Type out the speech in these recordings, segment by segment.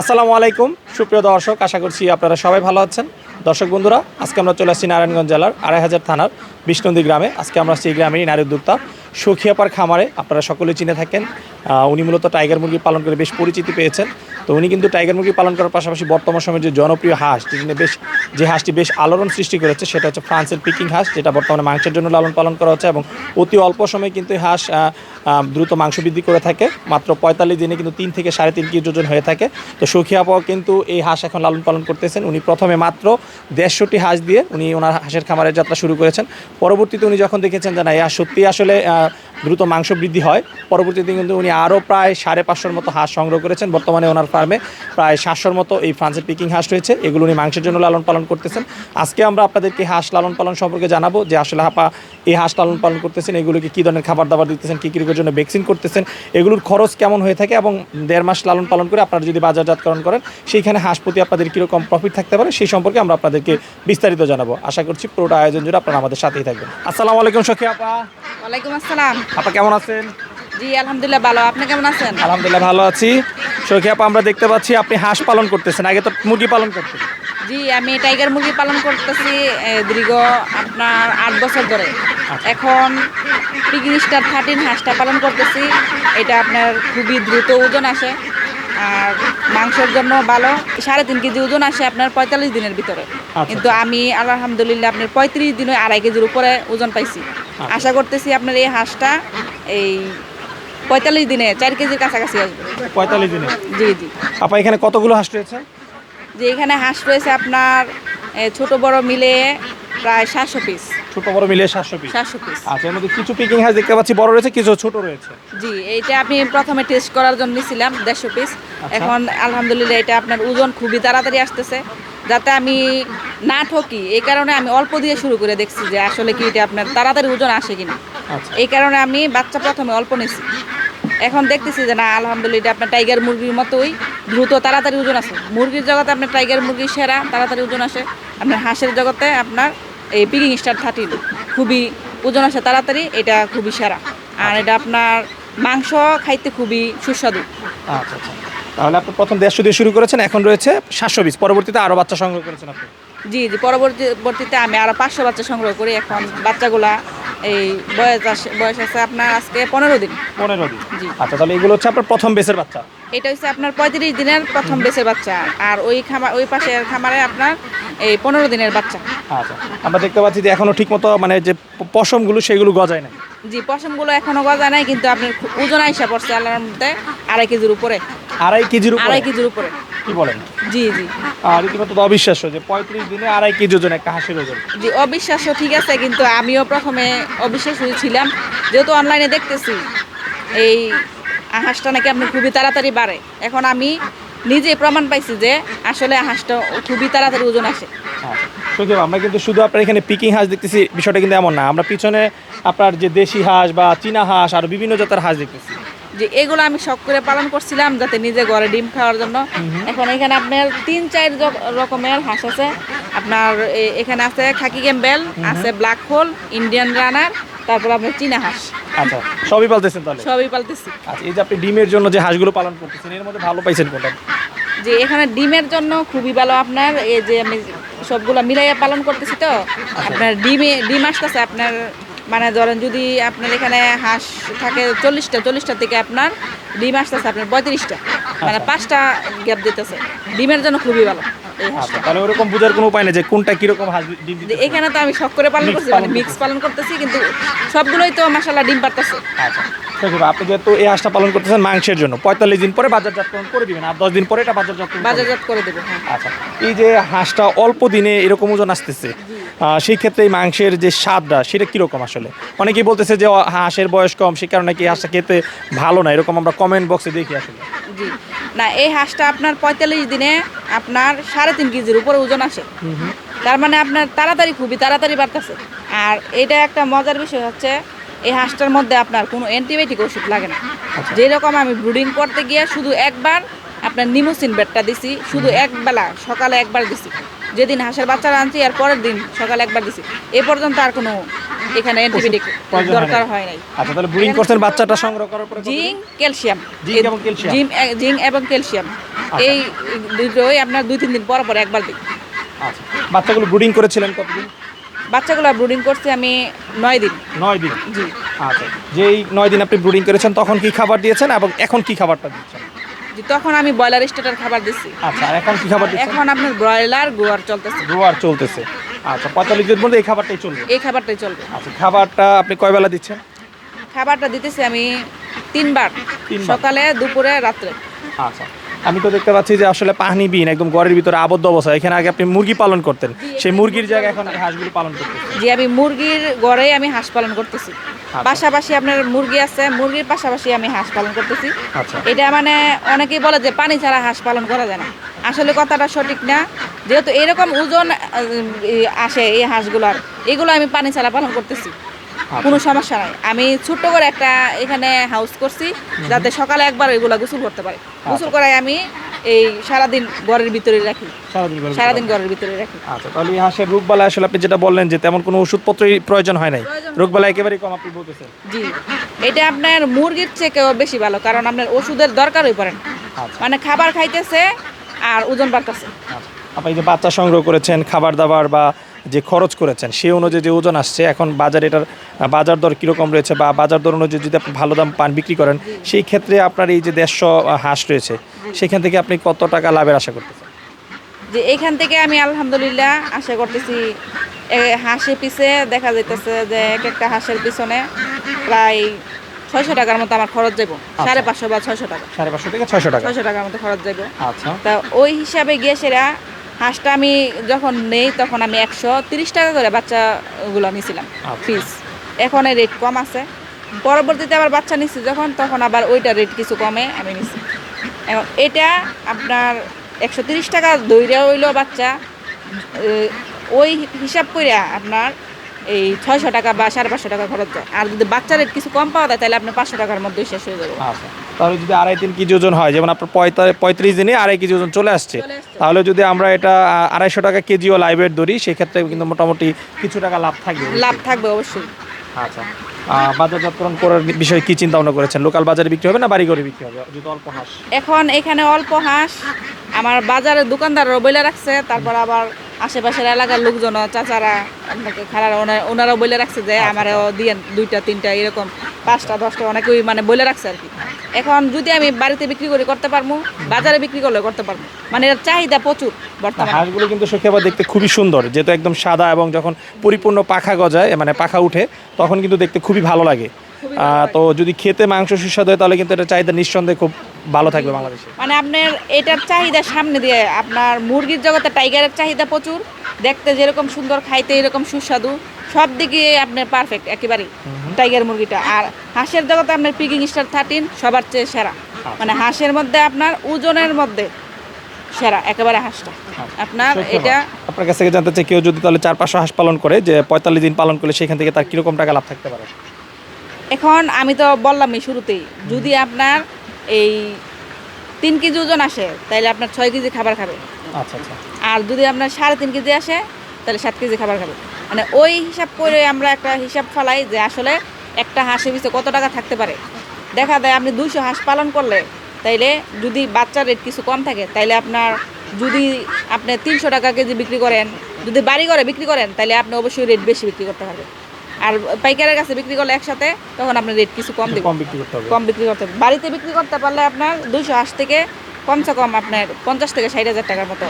আসসালামু আলাইকুম। সুপ্রিয় দর্শক, আশা করছি আপনারা সবাই ভালো আছেন। দর্শক বন্ধুরা, আজকে আমরা চলে আসছি নারায়ণগঞ্জ জেলার আড়াই হাজার থানার বিষ্ণুন্দী গ্রামে। আজকে আমরা সেই গ্রামেরই নারী উদ্যোক্তা সুখিয়াপার খামারে। আপনারা সকলে চিনে থাকেন উনি মূলত টাইগার মুরগি পালন করে বেশ পরিচিতি পেয়েছেন। তো উনি কিন্তু টাইগার মুরগি পালন করার পাশাপাশি বর্তমান সময়ের যে জনপ্রিয় হাঁস যেটি নিয়ে বেশ, যে হাঁসটি বেশ আলোড়ন সৃষ্টি করেছে, সেটা হচ্ছে ফ্রান্সের পিকিং হাঁস, যেটা বর্তমানে মাংসের জন্য লালন পালন করা হচ্ছে এবং অতি অল্প সময়ে কিন্তু এই হাঁস দ্রুত মাংস বৃদ্ধি করে থাকে। মাত্র পঁয়তাল্লিশ দিনে কিন্তু তিন থেকে সাড়ে তিন কেজি ওজন হয়ে থাকে। তো সুখী আপাও কিন্তু এই হাঁস এখন লালন পালন করতেছেন। উনি প্রথমে মাত্র দেড়শোটি হাঁস দিয়ে উনি ওনার হাঁসের খামারের যাত্রা শুরু করেছেন। পরবর্তীতে উনি যখন দেখেছেন যে না, এই সত্যি আসলে দ্রুত মাংস বৃদ্ধি হয়। পরবর্তীতে কিন্তু উনি আরও প্রায় সাড়ে পাঁচশোর মতো হাঁস সংগ্রহ করেছেন। বর্তমানে ওনার ফার্মে প্রায় সাতশোর মতো এই ফ্রান্সের পিকিং হাঁস রয়েছে। এগুলো উনি মাংসের জন্য লালন পালন করতেছেন। আজকে আমরা আপনাদেরকে হাঁস লালন পালন সম্পর্কে জানাব যে আসলে হাপা এই হাঁস লালন পালন করতেছেন, এগুলোকে কী ধরনের খাবার দাবার দিতেছেন, কী কী জন্য ভ্যাকসিন করতেছেন, এগুলোর খরচ কেমন হয়ে থাকে এবং দেড় মাস লালন পালন করে আপনারা যদি বাজারজাতকরণ করেন, সেইখানে হাঁস প্রতি আপনাদের কীরকম প্রফিট থাকতে পারে সেই সম্পর্কে আমরা আপনাদেরকে বিস্তারিত জানাব। আশা করছি পুরোটা আয়োজন জুড়ে আপনারা আমাদের সাথেই থাকবেন। আসসালামু আলাইকুম সখী আপা। ওয়ালাইকুম আসসালাম। আপা কেমন আছেন? জি আলহামদুলিল্লাহ ভালো। আপনি কেমন আছেন? আলহামদুলিল্লাহ ভালো আছি। সখী আপা আমরা দেখতে পাচ্ছি আপনি হাঁস পালন করতেছেন। আগে তো মুরগি পালন করতেন। জি আমি টাইগার মুরগি পালন করতেছি দীর্ঘ আপনার আট বছর ধরে। এখন পিকনিক স্টার থার্টিন হাঁসটা পালন করতেছি। এটা আপনার খুবই দ্রুত ওজন আসে। আর মাংসের জন্য ভালো সাড়ে তিন কেজি ওজন আসে আপনার পঁয়তাল্লিশ দিনের ভিতরে। কিন্তু আমি আলহামদুলিল্লাহ আপনার পঁয়ত্রিশ দিনে আড়াই কেজির উপরে ওজন পাইছি। আশা করতেছি আপনার এই হাঁসটা এই পঁয়তাল্লিশ দিনে চার কেজির কাছাকাছি আসবে। পঁয়তাল্লিশ দিনে? জি জি। আপা এখানে কতগুলো হাঁস রয়েছে? যে এখানে হাঁস রয়েছে আপনার ছোট বড় মিলে প্রায় সাতশো পিস ছোট বড় মিলিয়ে সাতশো পিস সাতশো পিস আচ্ছা এর মধ্যে কিছু পিকিং হাঁস দেখতে পাচ্ছি বড় রয়েছে কিছু ছোট রয়েছে। জি এইটা আমি প্রথমে টেস্ট করার জন্য নিয়েছিলাম দেড়শো পিস এখন আলহামদুলিল্লাহ এটা আপনার ওজন খুবই তাড়াতাড়ি আসতেছে যাতে আমি না ঠকি। এই কারণে আমি অল্প দিয়ে শুরু করে দেখছি যে আসলে কি এটা আপনার তাড়াতাড়ি ওজন আসে কিনা। আচ্ছা। এই কারণে আমি বাচ্চা প্রথমে অল্প নিয়েছি এখন দেখতেছি যে না আলহামদুলিল্লাহ এটা আপনার টাইগার মুরগির মতোই দ্রুত তাড়াতাড়ি ওজন আসে মুরগির জগতে আপনার টাইগার মুরগি সেরা তাড়াতাড়ি ওজন আসে। আপনার হাঁসের জগতে আপনার এই পিকিং স্টার থার্টিন খুবই ওজন আসে তাড়াতাড়ি এটা খুবই সেরা। আর এটা আপনার মাংস খাইতে খুবই সুস্বাদু। আচ্ছা আচ্ছা। তাহলে আপনি প্রথম দেড়শো দিয়ে শুরু করেছেন এখন রয়েছে সাতশো বিশ পরবর্তীতে আরও বাচ্চা সংগ্রহ করেছেন আপনি? জি জি পরবর্তীতে আমি আরও পাঁচশো বাচ্চা সংগ্রহ করি। এখন বাচ্চাগুলা এই বয়স আসে বয়স আছে আপনার আজকে পনেরো দিন। পনেরো দিন। আচ্ছা তাহলে এগুলো হচ্ছে আপনার প্রথম বেসের বাচ্চা? এটা হচ্ছে আপনার পঁয়ত্রিশ দিনের প্রথম বেচের বাচ্চা আর ওই খামার ওই পাশের খামারে আপনার এই পনেরো দিনের বাচ্চা। আচ্ছা আমরা দেখতে পাচ্ছি যে এখনও ঠিকমতো মানে যে পশমগুলো সেগুলো গজায় না জি পশমগুলো এখনও গজা নাই কিন্তু আপনার ওজন আইসা পড়ছে আল্লাহর মধ্যে আড়াই কেজির উপরে। আড়াই কেজির উপরে? আড়াই কেজির উপরে। কি বলেন? জি জি। আর রীতিমতো তো অবিশ্বাস্য যে পঁয়ত্রিশ দিনে আড়াই কেজি ওজন একটা হাঁসের ওজন। জি অবিশ্বাস্য ঠিক আছে কিন্তু আমিও প্রথমে অবিশ্বাস ছিলাম যেহেতু অনলাইনে দেখতেছি এই হাঁসটা নাকি আপনার খুবই তাড়াতাড়ি বাড়ে। এখন আমি নিজে প্রমাণ পাইছি যে আসলে হাঁসটা খুবই তাড়াতাড়ি ওজন আসে। আচ্ছা। শুধু আমরা কিন্তু শুধু আপনার এখানে পিকিং হাঁস দেখতেছি বিষয়টা কিন্তু এমন না। আমরা পিছনে আপনার যে দেশি হাঁস বা চীনা হাঁস আর বিভিন্ন জাতের হাঁস দেখতেছি। যে এগুলো আমি শখ করে পালন করছিলাম যাতে নিজে ঘরে ডিম খাওয়ার জন্য। এখন এখানে আপনার তিন চার রকমের হাঁস আছে। আপনার এখানে আছে খাকি ক্যাম্বেল আছে ব্ল্যাক হোল ইন্ডিয়ান রানার তারপর আপনার চীনা হাঁস। আচ্ছা সবই পালতেছেন তাহলে? সবই পালতেছি। আচ্ছা এই যে আপনি ডিমের জন্য যে হাঁসগুলো পালন করতেছেন এর মধ্যে ভালো পাইছেন কোনটা? যে এখানে ডিমের জন্য খুবই ভালো আপনার এই যে আমি সবগুলো মিলাইয়া পালন করতেছি তো। আপনার ডিমে ডিম আসতেছে আপনার মানে ধরেন যদি আপনার এখানে হাঁস থাকে চল্লিশটা চল্লিশটা থেকে আপনার ডিম আসতেছে আপনার পঁয়ত্রিশটা। মানে পাঁচটা গ্যাপ দিতেছে। ডিমের জন্য খুবই ভালো আচ্ছা তাহলে ওরকম বোঝার কোনো উপায় নেই যে কোনটা কীরকম হাঁস ডিম এখানে তো আমি শখ করে পালন করছি মানে মিক্স পালন করতেছি কিন্তু সবগুলোই তো মাসাল্লাহ ডিম পারতেছে। আচ্ছা। আছে আপনি যেহেতু এই হাঁসটা পালন করতেছেন মাংসের জন্য পঁয়তাল্লিশ দিন পরে বাজারজাতকরণ করে দিবেন। আর দশ দিন পরে এটা বাজারজাতকরণ বাজারজাত করে দেবো হ্যাঁ। আচ্ছা এই যে হাঁসটা অল্প দিনে এরকম ওজন আসতেছে সেই ক্ষেত্রে এই মাংসের যে স্বাদটা সেটা কীরকম আসলে? অনেকেই বলতেছে যে হাঁসের বয়স কম সে কারণে কি হাঁসটা খেতে ভালো না? এরকম আমরা কমেন্ট বক্সে দেখি আসলে। জি। না এই হাঁসটা আপনার পঁয়তাল্লিশ দিনে আপনার সাড়ে তিন কেজির উপরে ওজন আসে। তার মানে আপনার তাড়াতাড়ি খুবই তাড়াতাড়ি বাড়তেছে। আর এটা একটা মজার বিষয় হচ্ছে এই হাঁসটার মধ্যে আপনার কোনো অ্যান্টিবায়োটিক ওষুধ লাগে না। যেরকম আমি ব্রুডিং করতে গিয়ে শুধু একবার আপনার নিমোসিন বেডটা দিছি শুধু একবেলা সকালে একবার দিছি। যেদিন হাঁসের বাচ্চারা আনছি আর পরের দিন সকালে একবার দিছি। এ পর্যন্ত আর কোনো এখানে অ্যান্টিবায়োটিক দরকার হয় নাই। আচ্ছা তাহলে ব্রুডিং করছেন বাচ্চাটা সংগ্রহ করার পরে? Zinc calcium. জিঙ্ক এবং ক্যালসিয়াম। জিঙ্ক এবং ক্যালসিয়াম। এই দুটোই আপনার দুই তিন দিন পর পর একবার দিই। আচ্ছা। বাচ্চাগুলো ব্রুডিং করেছিলেন কতদিন? বাচ্চাগুলো ব্রুডিং করছি আমি নয় দিন। নয় দিন? জি। আচ্ছা। যেই নয় দিন আপনি ব্রুডিং করেছেন তখন কি খাবার দিয়েছেন এবং এখন কি খাবারটা দিচ্ছেন? তখন আমি ব্রয়লার স্টার্টার খাবার দিচ্ছি আচ্ছা আর এখন কি খাবার দিচ্ছেন? এখন আপনার ব্রয়লার গোয়ার চলতেছে। রোয়ার চলতেছে। আচ্ছা পঁয়তাল্লিশ দিন মধ্যে এই খাবারটাই চলবে? এই খাবারটাই চলবে। আচ্ছা খাবারটা আপনি কয় বেলা দিচ্ছেন? খাবারটা দিতেছি আমি তিনবার। সকালে দুপুরে রাত্রে। আচ্ছা। আমি তো দেখতে পাচ্ছি যে আসলে পানি বিন একদম ঘরের ভিতরে আবদ্ধ অবস্থা। এখানে আগে আপনি মুরগি পালন করতেন। সেই মুরগির জায়গায় এখন হাঁসগুলো পালন করতেছেন। যে আমি মুরগির গড়ে আমি হাঁস পালন করতেছি। পাশাপাশি আপনার মুরগি আছে মুরগির পাশাপাশি আমি হাঁস পালন করতেছি। আচ্ছা। এটা মানে অনেকেই বলে যে পানি ছাড়া হাঁস পালন করা যায় না। আসলে কথাটা সঠিক না। যেহেতু এরকম ওজন আসে এই হাঁসগুলোর এগুলো আমি পানি ছাড়া পালন করতেছি। কোনো সমস্যা নাই। আমি ছোট্ট করে একটা এখানে হাউস করছি যাতে সকালে একবার এগুলো গোসল করতে পারে। গোসল করাই আমি এই সারাদিন ঘরের ভিতরে রাখি। সারাদিন ঘরের ভিতরে। রাখি। আচ্ছা তাহলে এই হাঁসের রোগবালা আসলে আপনি যেটা বললেন যে তেমন কোনো ওষুধপত্রই প্রয়োজন হয় নাই? রোগবালা একেবারেই কম আপনি বলতেছেন। জি। এটা আপনার মুরগির থেকেও বেশি ভালো কারণ আপনার ওষুধের দরকারই পড়ে না। আচ্ছা। মানে খাবার খাইতেছে আর ওজন বাড়তেছে। আচ্ছা। আপনি যে বাচ্চা সংগ্রহ করেছেন খাবার দাবার বা যে খরচ করেছেন সেই অনুযায়ী যে ওজন আসছে এখন বাজার এটার বাজার দর কীরকম রয়েছে বা বাজার দর অনুযায়ী যদি আপনি ভালো দাম পান বিক্রি করেন সেই ক্ষেত্রে আপনার এই যে দেড়শো হাঁস রয়েছে সেখান থেকে আপনি কত টাকা লাভের আশা করতেছেন? যে এখান থেকে আমি আলহামদুলিল্লাহ আশা করতেছি হাঁসে পিছে দেখা যাইতেছে যে এক একটা হাঁসের পিছনে প্রায় ছয়শো টাকার মতো আমার খরচ যাব সাড়ে পাঁচশো বা ছয়শো টাকা। সাড়ে পাঁচশো থেকে ছয়শো টাকা। ছয়শো টাকার মতো খরচ যাব আচ্ছা। তা ওই হিসাবে গিয়ে সেরা হাঁসটা আমি যখন নেই তখন আমি একশো তিরিশ টাকা করে বাচ্চাগুলো নিয়েছিলাম ফিজ ফিস এখন রেট কম আছে। পরবর্তীতে আবার বাচ্চা নিচ্ছি যখন তখন আবার ওইটা রেট কিছু কমে আমি নিচ্ছি এখন এটা আপনার একশো তিরিশ টাকা দৈরে হইল বাচ্চা ওই হিসাব করে আপনার এই ছয়শো টাকা বা সাড়ে পাঁচশো টাকা খরচ যায়। আর যদি বাচ্চা রেট কিছু কম পাওয়া যায় তাহলে আপনার পাঁচশো টাকার মধ্যেই শেষ হয়ে যাবে। আচ্ছা। তাহলে যদি আড়াই তিন কেজি ওজন হয় যেমন আপনার পঁয়ত্রিশ দিনে আড়াই কেজি ওজন চলে আসছে তাহলে যদি আমরা এটা আড়াইশো টাকা কেজিও লাইভের ধরি সেক্ষেত্রে কিন্তু মোটামুটি কিছু টাকা লাভ থাকবে লাভ থাকবে অবশ্যই। আচ্ছা। বাজারজাতকরণ করার বিষয়ে কি চিন্তা ভাবনা করেছেন? লোকাল বাজারে বিক্রি হবে না বাড়ি ঘরে বিক্রি হবে? যদি অল্প হাঁস। এখন এখানে অল্প হাঁস আমার বাজারে দোকানদাররা বলে রাখছে তারপর আবার আশেপাশের এলাকার লোকজন চাচারা আপনাকে খারাপ ওনারাও বলে রাখছে যে আমারও দিয়ে দুইটা তিনটা এরকম পাঁচটা দশটা অনেকেই মানে বলে রাখছে আর কি। এখন যদি আমি বাড়িতে বিক্রি করে করতে পারব বাজারে বিক্রি করলে করতে পারব মানে এর চাহিদা প্রচুর বর্তমানে। হাঁসগুলো কিন্তু সখী আবার দেখতে খুবই সুন্দর যেহেতু একদম সাদা এবং যখন পরিপূর্ণ পাখা গজায় মানে পাখা উঠে তখন কিন্তু দেখতে খুবই ভালো লাগে। তো যদি খেতে মাংস সুস্বাদু হয় তাহলে কিন্তু এটা চাহিদা নিঃসন্দেহে খুব ভালো থাকবে বাংলাদেশে। মানে আপনার এটার চাহিদা সামনে দিয়ে আপনার মুরগির জগতে টাইগারের চাহিদা প্রচুর। দেখতে যেরকম সুন্দর খাইতে এরকম সুস্বাদু। সব দিকে আপনার পারফেক্ট একেবারেই। টাইগার মুরগিটা। আর হাঁসের জগতে আপনার পিকিং স্টার থার্টিন সবার চেয়ে সেরা। মানে হাঁসের মধ্যে আপনার ওজনের মধ্যে সেরা একেবারে হাঁসটা। আপনার এটা আপনার কাছ থেকে জানতে চাই কেউ যদি তাহলে চার পাঁচশো হাঁস পালন করে যে পঁয়তাল্লিশ দিন পালন করলে সেখান থেকে তার কীরকম টাকা লাভ থাকতে পারে? এখন আমি তো বললামই শুরুতেই যদি আপনার এই তিন কেজি ওজন আসে তাহলে আপনার ছয় কেজি খাবার খাবে। আচ্ছা আচ্ছা। আর যদি আপনার সাড়ে তিন কেজি আসে তাহলে সাত কেজি খাবার খাবে। মানে ওই হিসাব করে আমরা একটা হিসাব ফেলাই যে আসলে একটা হাঁসের পিছনে কত টাকা থাকতে পারে। দেখা যায় আপনি দুইশো হাঁস পালন করলে তাইলে যদি বাচ্চার রেট কিছু কম থাকে তাইলে আপনার যদি আপনি তিনশো টাকা কেজি বিক্রি করেন যদি বাড়ি করে বিক্রি করেন তাহলে আপনি অবশ্যই রেট বেশি বিক্রি করতে হবে আর পাইকারের কাছে বিক্রি করলে একসাথে তখন আপনার রেট কিছু কম দেবে। কম বিক্রি করতে হবে। কম বিক্রি করতে হবে। বাড়িতে বিক্রি করতে পারলে আপনার দুইশো আশ থেকে কমসে কম আপনার পঞ্চাশ থেকে ষাট হাজার টাকার মতো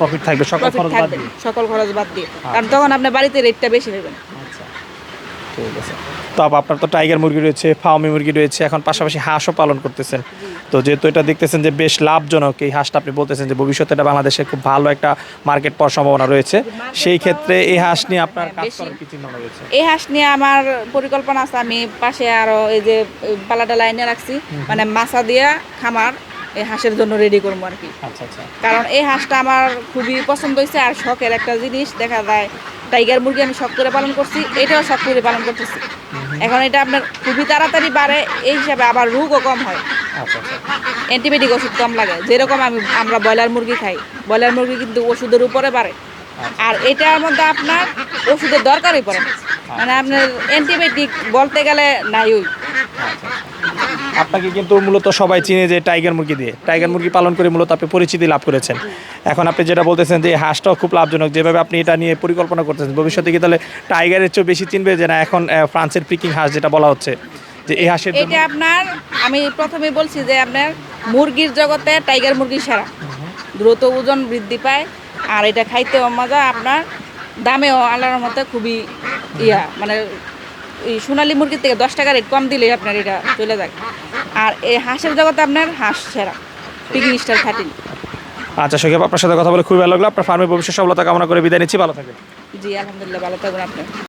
প্রফিট থাকবে। সকল খরচ বাদ দিয়ে। সকল খরচ বাদ দিয়ে। কারণ তখন আপনার বাড়িতে রেটটা বেশি দেবেন আচ্ছা ঠিক আছে। তো আপনার তো টাইগার মুরগি রয়েছে ফার্মি মুরগি রয়েছে এখন পাশাপাশি হাঁসও পালন করতেছেন। তো যেহেতু এটা দেখতেছেন যে বেশ লাভজনক এই হাঁসটা আপনি বলতেছেন যে ভবিষ্যতে এটা বাংলাদেশে খুব ভালো একটা মার্কেট পাওয়ার সম্ভাবনা রয়েছে। সেই ক্ষেত্রে এই হাঁস নিয়ে আপনার কাজ করার কি চিন্তা রয়েছে? এই হাঁস নিয়ে আমার পরিকল্পনা আছে আমি পাশে আরও এই যে পালাটা লাইনে রাখছি মানে মাছা দিয়া খামার এই হাঁসের জন্য রেডি করব আর কি। আচ্ছা আচ্ছা। কারণ এই হাঁসটা আমার খুবই পছন্দ হয়েছে আর শখের একটা জিনিস দেখা যায় টাইগার মুরগি আমি শখ করে পালন করছি এটাও শখ করে পালন করতেছি। এখন এটা আপনার খুবই তাড়াতাড়ি বাড়ে এই হিসাবে আবার রোগও কম হয়। আচ্ছা আচ্ছা। অ্যান্টিবায়োটিক ওষুধ কম লাগে যেরকম আমি আমরা ব্রয়লার মুরগি খাই ব্রয়লার মুরগি কিন্তু ওষুধের উপরে বাড়ে। আর এটার মধ্যে আপনার ওষুধের দরকারই পড়ে মানে আপনার অ্যান্টিবায়োটিক বলতে গেলে নাই ওই। আপনাকে কিন্তু মূলত সবাই চিনে যে টাইগার মুরগি দিয়ে। টাইগার মুরগি পালন করে মূলত আপনি পরিচিতি লাভ করেছেন। এখন আপনি যেটা বলতেছেন যে হাঁসটাও খুব লাভজনক, যেভাবে আপনি এটা নিয়ে পরিকল্পনা করতেছেন, ভবিষ্যতে কি তাহলে টাইগারের চেয়েও বেশি চিনবে যে না, এখন ফ্রান্সের পিকিং হাঁস যেটা বলা হচ্ছে, যে এই হাঁসের এটা আপনার, আমি প্রথমে বলছি যে আপনার মুরগির জগতে টাইগার মুরগি সারা। দ্রুত ওজন বৃদ্ধি পায়, আর এটা খাইতেও মজা, আপনার দামেও আল্লাহর মতে খুবই ইয়া মানে এই সোনালী মুরগির থেকে দশ টাকা রেট কম দিলে আপনার এটা চলে যায়। আর এই হাঁসের জগতে আপনার হাঁস সেরা পিকিং স্টার থার্টিন আচ্ছা সঙ্গে আপনার সাথে কথা বলে খুবই ভালো লাগল। আপনার ফার্মের ভবিষ্যৎ সফলতা কামনা করে বিদায় নিচ্ছি। ভালো থাকবেন জি আলহামদুলিল্লাহ ভালো থাকবেন আপনার